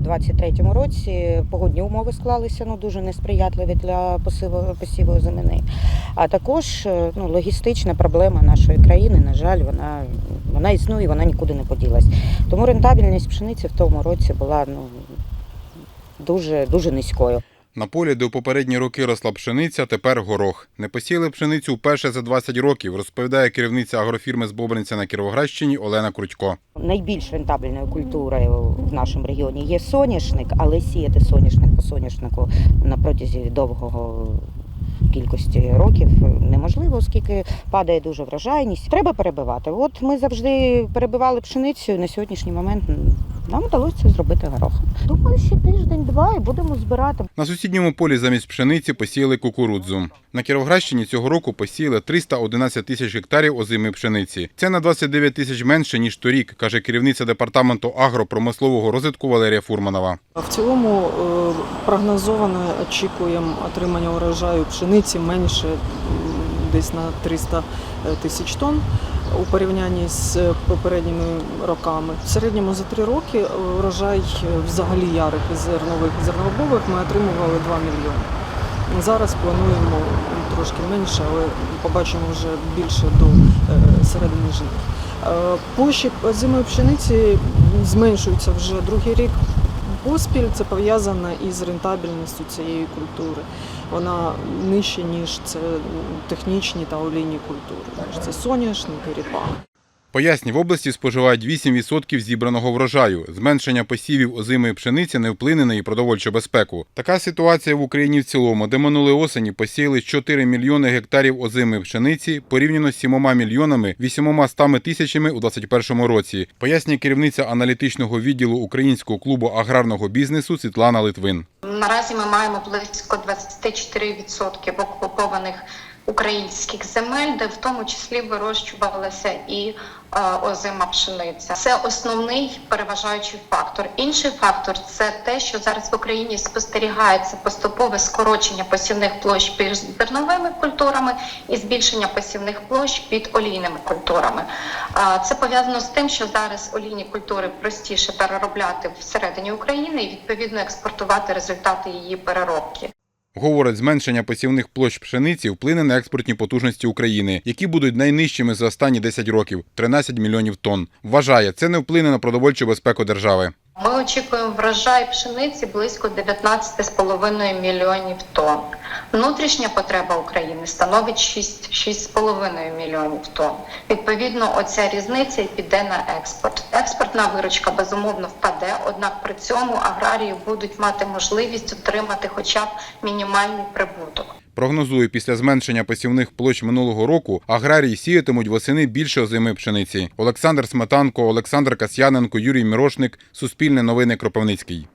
У 23-му році погодні умови склалися ну, дуже несприятливі для посіву, посіву озимини. А також е, ну, логістична проблема нашої країни, на жаль, вона, вона існує, вона нікуди не поділась. Тому рентабельність пшениці в тому році була ну, дуже, дуже низькою. На полі, де у попередні роки росла пшениця, тепер горох. Не посіяли пшеницю вперше за 20 років, розповідає керівниця агрофірми з Бобринця на Кіровоградщині Олена Крутько. Найбільш рентабельною культурою в нашому регіоні є соняшник, але сіяти соняшник по соняшнику на протязі довгого кількості років неможливо, оскільки падає дуже врожайність. Треба перебивати. От ми завжди перебивали пшеницю. На сьогоднішній момент нам вдалося це зробити горохом. Думаю, ще тиждень-два і будемо збирати. На сусідньому полі замість пшениці посіяли кукурудзу. На Кіровоградщині цього року посіяли 311 тисяч гектарів озимої пшениці. Це на 29 тисяч менше, ніж торік, каже керівниця департаменту агропромислового розвитку Валерія Фурманова. В цілому е, прогнозовано очікуємо отримання урожаю пшениці менше десь на 300 тисяч тонн у порівнянні з попередніми роками. В середньому за три роки е, урожай е, взагалі ярих зернових і зернобобових ми отримували 2 мільйони. Зараз плануємо трошки менше, але побачимо вже більше до е, середини. Е, Площі зимої пшениці зменшуються вже другий рік поспіль. Це пов'язано із рентабельністю цієї культури. Вона нижче, ніж це технічні та олійні культури. Це соняшник і ріпак. Поясні, в області споживають 8% зібраного врожаю. Зменшення посівів озимої пшениці не вплине на її продовольчу безпеку. Така ситуація в Україні в цілому, де минулої осені посіяли 4 мільйони гектарів озимої пшениці, порівняно з 7 мільйонами 800 тисячами у 2021 році, пояснює керівниця аналітичного відділу українського клубу аграрного бізнесу Світлана Литвин. Наразі ми маємо близько 24% окупованих українських земель, де в тому числі вирощувалася і е, озима пшениця. Це основний переважаючий фактор. Інший фактор це те, що зараз в Україні спостерігається поступове скорочення посівних площ під зерновими культурами і збільшення посівних площ під олійними культурами. А, Це пов'язано з тим, що зараз олійні культури простіше переробляти всередині України і відповідно експортувати результати її переробки. Говорить, зменшення посівних площ пшениці вплине на експортні потужності України, які будуть найнижчими за останні 10 років 13 мільйонів тонн. Вважає, це не вплине на продовольчу безпеку держави. Ми очікуємо врожай пшениці близько 19,5 мільйонів тонн. Внутрішня потреба України становить 6,5 мільйонів тонн. Відповідно, оця різниця і піде на експорт. Експортна виручка безумовно впаде, однак при цьому аграрії будуть мати можливість отримати хоча б мінімальний прибуток. Прогнозує, після зменшення посівних площ минулого року аграрії сіятимуть восени більше озими пшениці. Олександр Сметанко, Олександр Касьяненко, Юрій Мірошник. Суспільне новини Кропивницький.